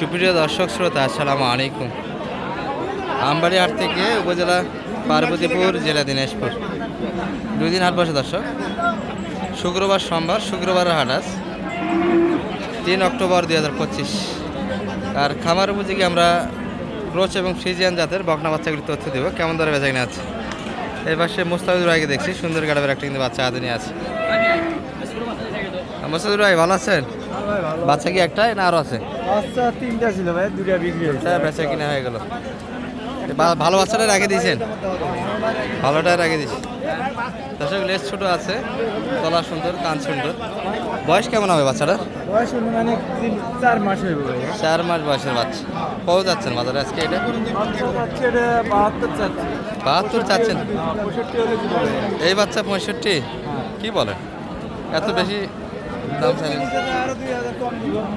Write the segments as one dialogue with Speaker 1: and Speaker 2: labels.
Speaker 1: সুপ্রিয় দর্শক শ্রোতা, আসসালামু আলাইকুম। আমবাড়ি হাট থেকে উপজেলা পার্বতীপুর, জেলা দিনাজপুর। দুই দিন বসে দর্শক। শুক্রবার সোমবার শুক্রবারের হাট আজ। তিন অক্টোবর দুই হাজার পঁচিশ। আর খামার উপযোগী আমরা ক্রোচ এবং ফ্রিজিয়ান জাতের বকনা বাচ্চাগুলি তথ্য দেবো। কেমন দরে বেচা কিনা আছে? এই পাশে মুস্তাফিজুর ভাইকে দেখছি। সুন্দর গাড়াবের একটা কিন্তু বাচ্চা হাতে নিয়ে আছে। মুস্তাফিজুর ভাই, ভালো আছেন? বাচ্চা কি একটাই না আরও আছে?
Speaker 2: আচ্ছা তিনটা ছিল ভাই দুটা বিক্রি হয়েছে।
Speaker 1: এটা বেচা কিনা হয়ে গেল। ভালো বাচ্চাটা রেখে দিয়েছেন? ভালোটাই রেখে দিয়েছি। দর্শক লেস ছোট আছে তলা সুন্দর কান সুন্দর। বয়স কেমন হবে বাচ্চাটা
Speaker 2: বয়স অনুমানিক চার মাস হইব
Speaker 1: চার মাস বয়সের বাচ্চা। কত যাচ্ছেন বাজারে আজকে এটা?
Speaker 2: বাহাত্তর চাচ্ছি।
Speaker 1: বাহাত্তর চাচ্ছেন?
Speaker 2: বলে
Speaker 1: এই বাচ্চা পঁয়ষট্টি? কি বলেন? এত বেশি দাম চাইলেন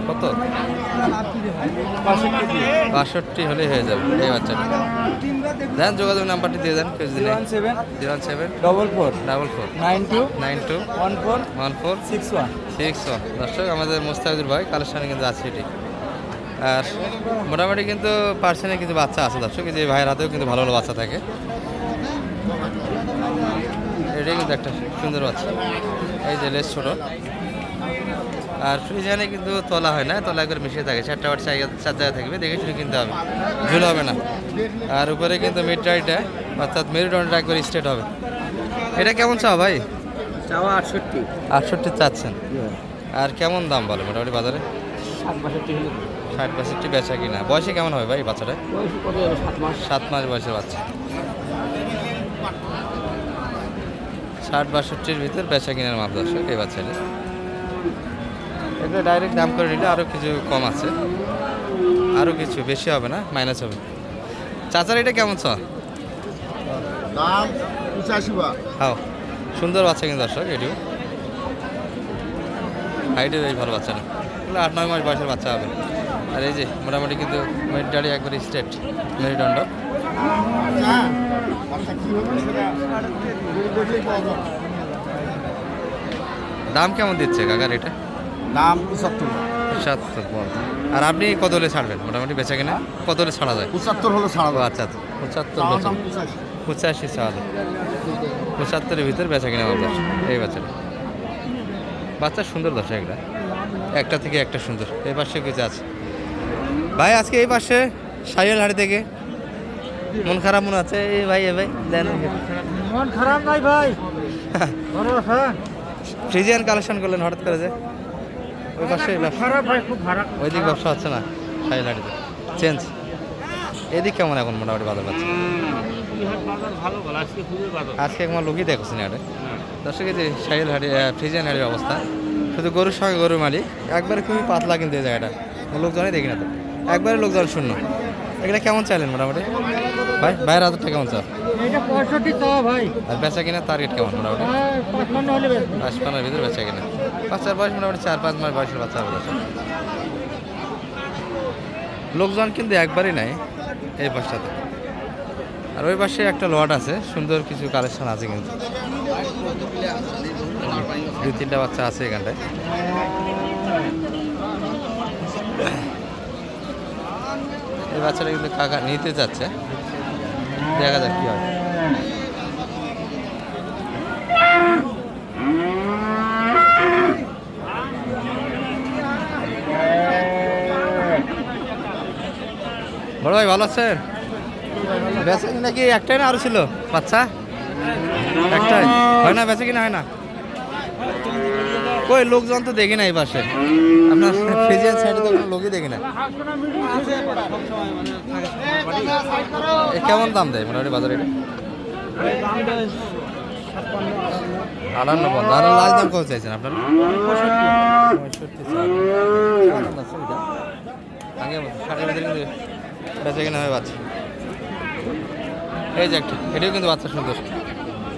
Speaker 1: কত?
Speaker 2: বাষট্টি
Speaker 1: হলেই হয়ে যাবে এই বাচ্চাটা। দেন যোগাযোগ নাম্বারটি দিয়ে দেন কেউ
Speaker 2: one seven
Speaker 1: zero seven.
Speaker 2: Double four
Speaker 1: double four
Speaker 2: nine two
Speaker 1: nine two
Speaker 2: one four
Speaker 1: one four
Speaker 2: six one
Speaker 1: six one দর্শক আমাদের মুস্তাফিজুর ভাই কালেকশানে কিন্তু আছে এটি। আর মোটামুটি কিন্তু পার্সেন্টে কিন্তু বাচ্চা আছে দর্শক এই যে ভাইয়ের হাতেও কিন্তু ভালো ভালো বাচ্চা থাকে। এটাই কিন্তু একটা সুন্দর বাচ্চা। এই যে লেস ছোট। আর ফ্রিজানে কিন্তু তলা হয় না তলা করে মিশিয়ে থাকে। চারটা বার চার জায়গায় থাকবে দেখে শুনে কিনতে হবে। ঝুল হবে না। আর উপরে কিন্তু মিড ডাইটা অর্থাৎ মেরুদণ্ডটা একবার স্ট্রেট হবে। এটা কেমন চাও ভাই?
Speaker 2: চাওয়া আটষট্টি।
Speaker 1: আটষট্টি চাচ্ছেন। আর কেমন দাম বলো মোটামুটি বাজারে? ষাট বাষট্টি বেচা কিনা। বয়সে কেমন হবে ভাই বাচ্চাটা?
Speaker 2: সাত মাস।
Speaker 1: বয়সের বাচ্চা। ষাট বাষট্টির ভিতর বেচা কিনার মাপ দর্শক এই বাচ্চাটা। এটা ডাইরেক্ট দাম করে নিলে আরও কিছু কম আছে। আরও কিছু বেশি হবে না? মাইনাস হবে। চাচার এটা কেমন ছ
Speaker 3: দাম পঁচাশি
Speaker 1: হাও সুন্দর বাচ্চা কিন্তু দর্শক এটিও। হাইটে বেশ ভালো বাচ্চা না। আট নয় মাস বয়সের বাচ্চা হবে। আর এই যে মোটামুটি কিন্তু মেরিট দাড়ি একবার স্ট্রেট মেরুদণ্ড। দাম কেমন দিচ্ছে কাকার এটা?
Speaker 3: দাম পঁচাত্তর।
Speaker 1: পঁচাত্তর বল। আর আপনি কত হলে ছাড়বেন? মোটামুটি বেচা কিনা? কত হলে ছাড়া যায়?
Speaker 3: পঁচাত্তর হলো ছাড়া
Speaker 1: ও আচ্ছা আচ্ছা। পঁচাত্তর
Speaker 3: পঁচাশি।
Speaker 1: পঁচাশি সাল পঁচাত্তরের ভিতর বেচা কিনা বাজার এই বাচ্চাটা। বাচ্চা সুন্দর দশা একটা। একটা থেকে একটা সুন্দর। এই পাশে কিছু আছে। ভাই আজকে এই পাশে সাইয়েল হাড়ি থেকে। মন খারাপ মনে আছে এই ভাই এ ভাই দেন
Speaker 2: মন খারাপ নাই ভাই। ভালো আছে
Speaker 1: ফ্রিজিয়ান কালেকশন করলেন হঠাৎ করে যে? ওই পাশে ওই দিক ব্যবসা হচ্ছে না সাইয়েল হাড়িতে চেঞ্জ এদিক কেমন এখন মোটামুটি ভালো পাচ্ছে
Speaker 2: আজকে
Speaker 1: একবার লোকই দেখছি না দর্শক এই যে সাইল হাড়ি ফ্রিজিয়ান হাড়ির অবস্থা। শুধু গরুর সঙ্গে গরুর মালিক একবারে খুবই পাতলা কিন্তু এই জায়গাটা। লোকজনই দেখি না তো। একবারে লোকজন শূন্য। এগুলো কেমন চাইলেন মোটামুটি? ভাই বাইরের হাজারটা কেমন চাল আর বেচা কিনা টার্গেট কেমন মোটামুটি?
Speaker 2: পঁচপান্ন
Speaker 1: পাঁচ পানার ভিতরে বেচা কিনা। বাচ্চার বয়স মোটামুটি চার পাঁচ মাস বয়সের বাচ্চা হবে লোকজন কিন্তু একবারই নাই এই পাশটাতে আর ওই পাশে একটা লট আছে সুন্দর কিছু কালেকশন আছে কিন্তু। দুই তিনটা বাচ্চা আছে এখানটায়। এই বাচ্চাটা কিন্তু কাকা নিতে যাচ্ছে। দেখা যাক কি হয়। বড় ভাই, ভালো আছেন? বেচা কিনা কি একটাই না আরও ছিল? বাচ্চা? একটাই। হয় না, বেচা কিনা হয় না? কই, লোকজন তো দেখি না এই পাশে। আপনার ফিজিয়ান সাইডে তো লোকই দেখি না। কেমন দাম দেয় মোটামুটি বাজারে? আটান্ন দাম চাইছেন আপনার? আগে ষাটের বেচা কিনা হয় বাচ্চা। এই যে একটা এটাও কিন্তু বাচ্চা সুন্দর।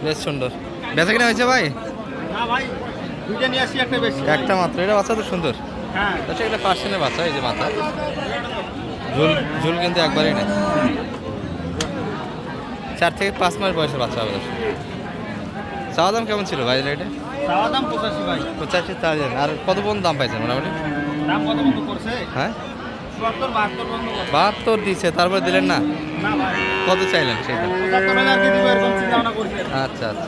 Speaker 1: বেশ সুন্দর। বেচা কিনা হয়েছে ভাই?
Speaker 2: একটা
Speaker 1: মাত্র এটা বাচ্চা তো সুন্দর।
Speaker 2: হ্যাঁ।
Speaker 1: আচ্ছা এটা পার্সেন্টের বাচ্চা এই যে মাথা। ঝুল ঝুল কিন্তু একবারই নেই। চার থেকে পাঁচ মাস বয়সের বাচ্চা হবে। চাওয়া দাম কেমন ছিল ভাই এটা
Speaker 2: চাওয়া দাম পঁচাশি ভাই।
Speaker 1: পঁচাশি আর কত পর্যন্ত দাম পাইছেন মোটামুটি?
Speaker 2: দাম কত মতো করছে
Speaker 1: হ্যাঁ?
Speaker 3: বাহাত্তর
Speaker 1: দিচ্ছে তারপর দিলেন না? কত চাইলেন সেটা? আচ্ছা আচ্ছা।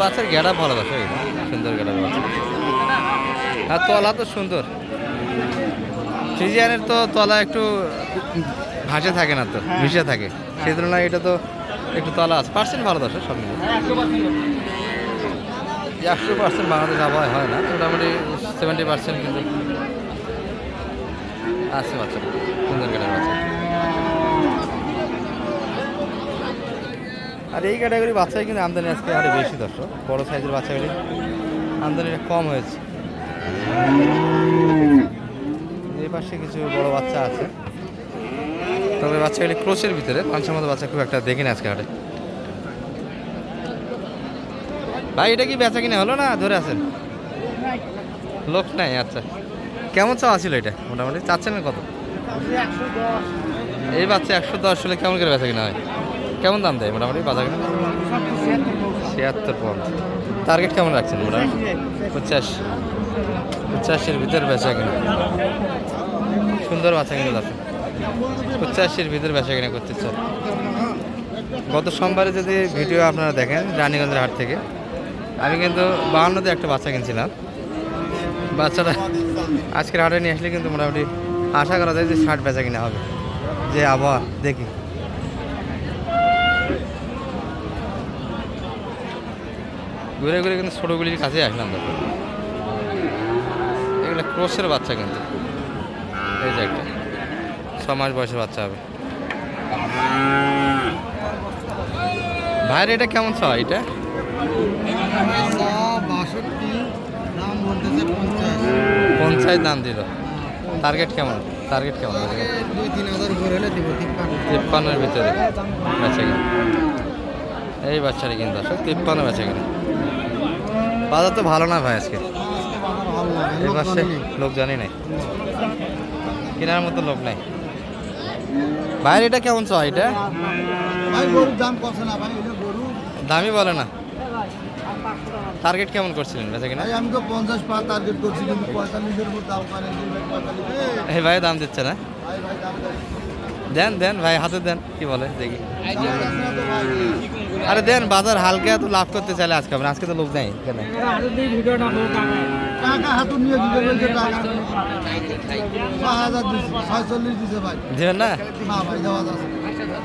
Speaker 1: বাচ্চার গেটা ভালো বাসা সুন্দর গেটা বাচ্চা আর তলা তো সুন্দর। ফ্রিজিয়ানের তো তলা একটু ভাসে থাকে না তো মিশে থাকে। সেই তুলনায় এটা তো একটু তলা আছে। পার্সেন্ট ভালো দশ সব মিলে
Speaker 3: পার্সেন্ট।
Speaker 1: একশো পার্সেন্ট বাংলাদেশ আবহাওয়া হয় না। মোটামুটি সেভেন্টি পার্সেন্ট কিন্তু আছে বাচ্চা সুন্দর গেটার বাচ্চা আর এই ক্যাটাগরি বাচ্চাই কিন্তু আমদানি আজকে আরও বেশি দর্শক, বড় সাইজের বাচ্চাগুলি আমদানিটা কম হয়েছে। এই পাশে কিছু বড় বাচ্চা আছে। তবে বাচ্চাগুলি ক্রোচের ভিতরে পাঁচশোর মতো বাচ্চা খুব একটা দেখিনি আজকে হাটে। ভাই, এটা কি বেচা কিনা হলো না ধরে আছেন? লোক নাই আচ্ছা। কেমন চাওয়া ছিল এটা মোটামুটি? চাচ্ছেন কত? এই বাচ্চা একশো দশ হলে কেমন করে বেচা কিনা হয়? কেমন দাম দেয় মোটামুটি বাজার কিনা? ছিয়াত্তর পর্যন্ত টার্গেট কেমন রাখছেন মোটামুটি? পঁচাশি। পঁচাশির ভিতরে বেচা কিনা। সুন্দর বাচ্চা কিনা দাম পঁচাশির ভিতরে বেচা কিনা করতে চান গত সোমবারে যদি ভিডিও আপনারা দেখেন রানীগঞ্জের হাট থেকে, আমি কিন্তু বাহান্নতে একটা বাচ্চা কিনছিলাম। বাচ্চাটা আজকের হাটে নিয়ে আসলে কিন্তু মোটামুটি আশা করা যায় যে শার্ট বেচা কিনা হবে। যে আবহাওয়া, দেখি। ঘুরে ঘুরে কিন্তু ছোটোগুলির কাছে আসলাম তো এগুলো ক্রোসের বাচ্চা কিন্তু। এই যে একটা। ছ মাস বয়সের বাচ্চা হবে। ভাইয়ের এটা কেমন ছ? এটা
Speaker 2: বাষট্টি দাম বলতেছে পঞ্চাশ
Speaker 1: পঞ্চাশ দাম দিল। টার্গেট কেমন? টার্গেট কেমন?
Speaker 2: দুই তিন হাজার হলে দিব তিপ্পান্ন
Speaker 1: তিপ্পান্নের ভিতরে। বেচা কিনা। এই বাচ্চাটা কিন্তু আসো তিপ্পান্ন বেচা কিনা। বাজার তো ভালো না ভাই আজকে?
Speaker 2: ভালো
Speaker 1: এই পাশে লোক জানি নাই। কেনার মতো লোক নাই। ভাইয়ের এটা কেমন চাই এটা? দামই বলে না। টার্গেট কেমন করছিলেন বেচা কিনা?
Speaker 3: ভাই আমি তো পঞ্চাশ পা টার্গেট করছি কিন্তু পঁয়তাল্লিশের উপর দাম পাই
Speaker 1: এই ভাই দাম দিচ্ছে না? দেন। দেন ভাই হাতে দেন কি বলে দেখি। আরে দেন বাজার হালকা তো লাভ করতে চাইলে আজকে হবে না। আজকে তো লোক নেই কেন দিবেন না।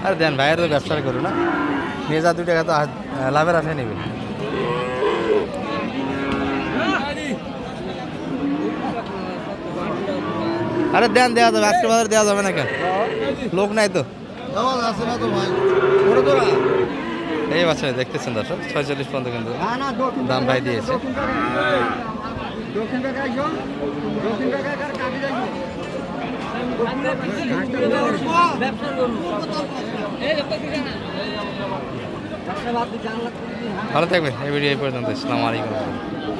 Speaker 1: আরে দেন ভাইয়ের তো ব্যবসা করো না? নিয়ে যা দুই টাকা তো লাভের আশায় নেবে। আরে দেন দেওয়া যাবে আজকে বাজার দেওয়া যাবে না কেন? লোক নাই তো। এই বাচ্চা দেখতেছেন দর্শক, ছয়চল্লিশ পর্যন্ত কিন্তু দাম ভাই দিয়েছে। ভালো থাকবেন, এই ভিডিও এই পর্যন্ত আসসালামু আলাইকুম।